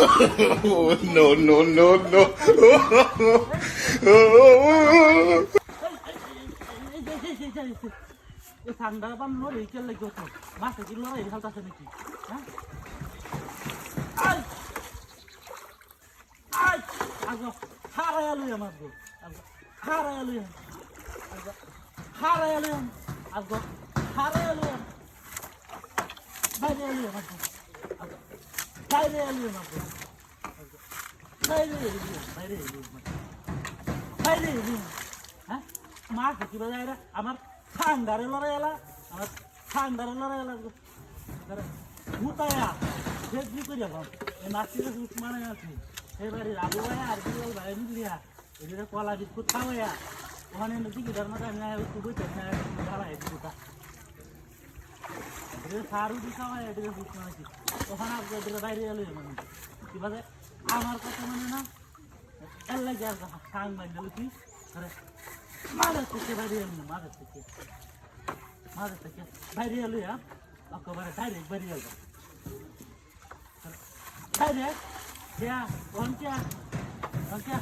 Oh, no, no, no, no. ঠান্ডা বানানো রেখে লাগে মাসে কি লড়াই হালতাছে নাকি হ্যাঁ হারাই আলু আমার গো হারাই আলু আজ হারাই আলু আজ হারাই আলু বাইরে আলু আমার গো বাইরে আলু আমার গো বাইরে আলু বাইরে আলু বাইরে আলু হ্যাঁ মাছ বাজায় রে আমার ঠান্ডারে লড়াই এলা আমার ঠান্ডারে লড়াই এলা ভূতায়া ফেসবুক করি এখন এই মাছটিকে সুচ মানে আছে এবারে রাবু ভাই আর বল ভাই মিলিয়া এদিকে কলা বিস্কুট খাওয়াইয়া ওখানে নদী কি ধর্ম আমি একটু বইতে ভাড়া এটা এদিকে সারু দি খাওয়াই এদিকে সুচ মানে ওখানে বাইরে এলো মানে কি বাজে আমার কথা মানে না লাগে আর সাং বান্ধব কি মাঝে থেকে বাইরে এলো মাঝে থেকে মাঝে থেকে বাইরে এলো হ্যাঁ একেবারে ডাইরেক্ট বাইরে এলো। ডাইরেক্ট দিয়া ওখানকে ওখানকে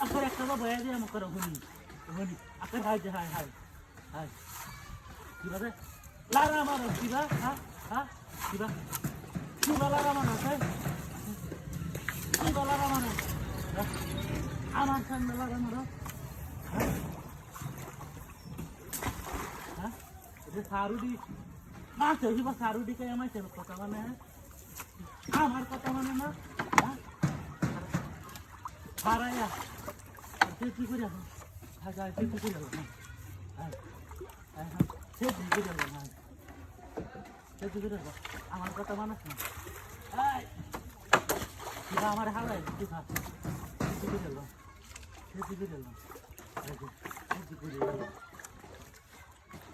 আকার একটা বাবা দিয়ে আমাকে করে হুনি হুনি আকার হাই যে, হাই হাই হাই। কীভাবে লারা মারো কিবা হ্যাঁ হ্যাঁ কিবা মারো কিবা লারা মারো আমার লারা মারো হ্যাঁ? সারুডি। মাছ হিবা সারুডি কে আমার সে কথা মানে আমার কথা মানে না হ্যাঁ? হারায়া সে কি করে হ্যাঁ হ্যাঁ সে কি করে হ্যাঁ হ্যাঁ হ্যাঁ সে কি করে হ্যাঁ সে কি কথা মানুষ না। আমার হারায় কি খা সে কি করে এখন সে কি করে এখন এই যে, সে কি করে এখন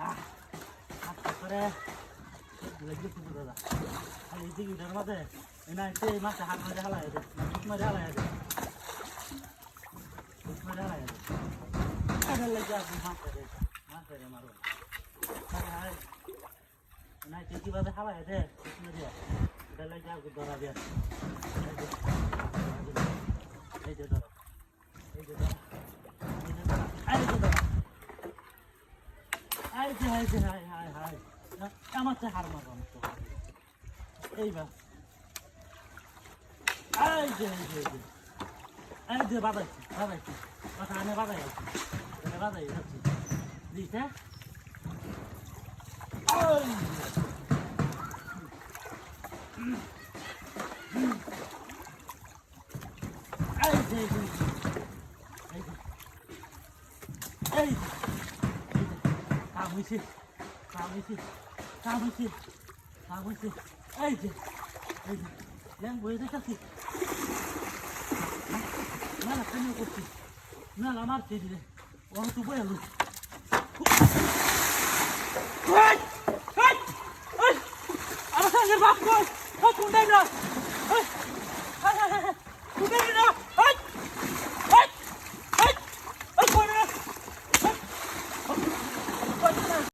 আহ করে লেগে শুধু দাদা এই দিকে মাঝে না সেই মাছে হাত মাঝে দে হাত মাঝে দে হাত মাঝে হালাই দে এটা আপনি হাত করে মারো। না কীভাবে হাত মাঝে। এটা লেগে আপনি ধরা দে এই যে ধরো এই যে ধরো এই যে ধরো এই যে ধরো এই যে এই যে হাই হাই হাই আমার তো হার মারো আমার তো এইবার। এই যে এই যে এই যে। বাদাইছি বাদাইছি কথা আনে বাদাই আছি। এটা বাদাই যাচ্ছি দিছে এই যে। এই যে এই যে এই যে। এই হয়েছে মেলা কেন করছি মেলা মারছে দিলে ওর তো বয়ে এলো আমার সঙ্গে বাপ কর কোনটাই না কোনটাই না